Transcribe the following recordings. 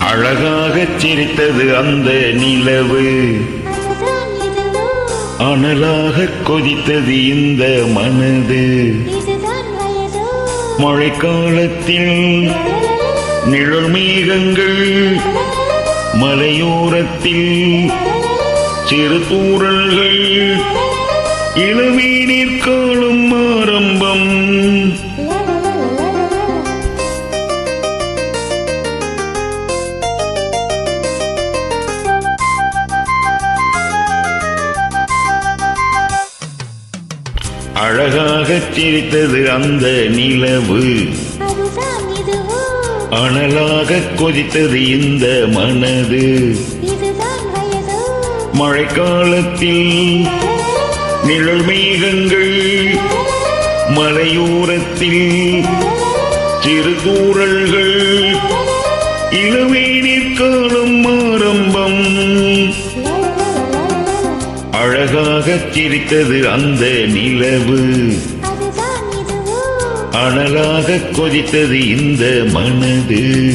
அழகாகச் சிரித்தது அந்த நிலவு. அனலாக அனலாகக் கொதித்தது இந்த மனது. மழைக்காலத்தில் நிழல் மேகங்கள் மலையோரத்தில் சிறு தூரல்கள் இளவீனிற் நிற்கும். அழகாகச் சிரித்தது அந்த நிலவு. அனலாகக் கொதித்தது இந்த மனது. மழைக்காலத்தில் நிழல் மேகங்கள் மலையோரத்தில் சிறு தூறல்கள் இளவேனிற் காலம் ஆரம்பம் அழகாகச் சிரித்தது அந்த நிலவு. அனலாகக் கொதித்தது இந்த மனது.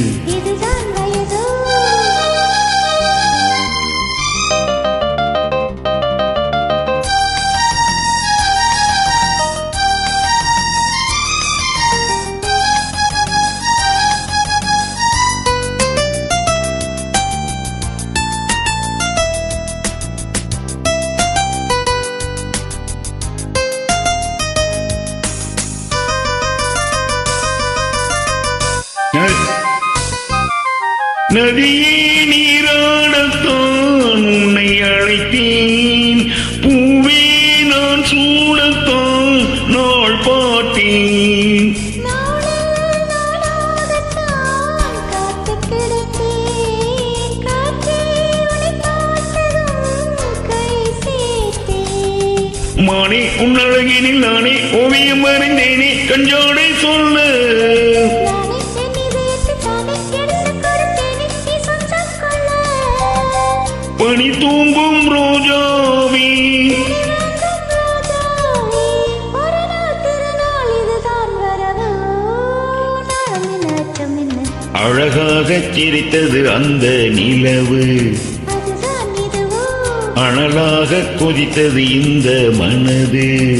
நதியே நீராடத்தான் உன்னை அழைத்தேன். பூவே நான் சூடத்தான் நாள் சேர்த்தேன். மானே உன் அழகினில் நானே ஓவியம் வரைந்தேனே. கஞ்சாடை சொல்ல. பணி தூங்கும் ரோஜாவி. அழகாக சிரித்தது அந்த நிலவு. அனலாக கொதித்தது இந்த மனது.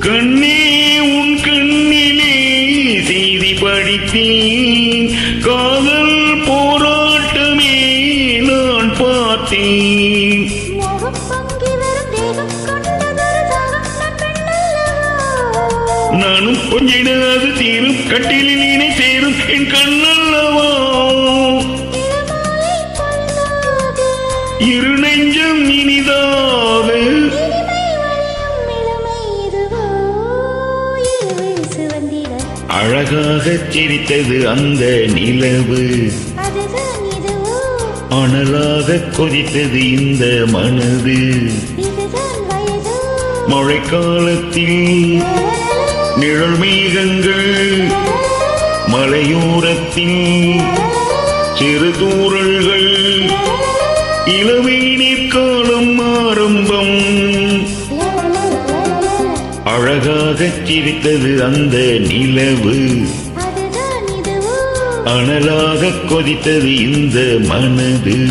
கண்ணே உன் கண்ணிலே செய்தி படித்தேன். காதல் போராட்டமே நான் பார்த்தேன். நானும் கொஞ்சிடாது தீரும் கட்டிலில் இணை சேரும் என் கண்ணல்லவா? அழகாகச் சிரித்தது அந்த நிலவு. அனலாகக் கொதித்தது இந்த மனது. மழைக்காலத்தில் நிழல் மேகங்கள் மலையோரத்தில் சிறு தூறல்கள் இளவேனிற் காலம் ஆரம்பம். அழகாகச் சிரித்தது அந்த நிலவு. அனலாகக் கொதித்தது இந்த மனது.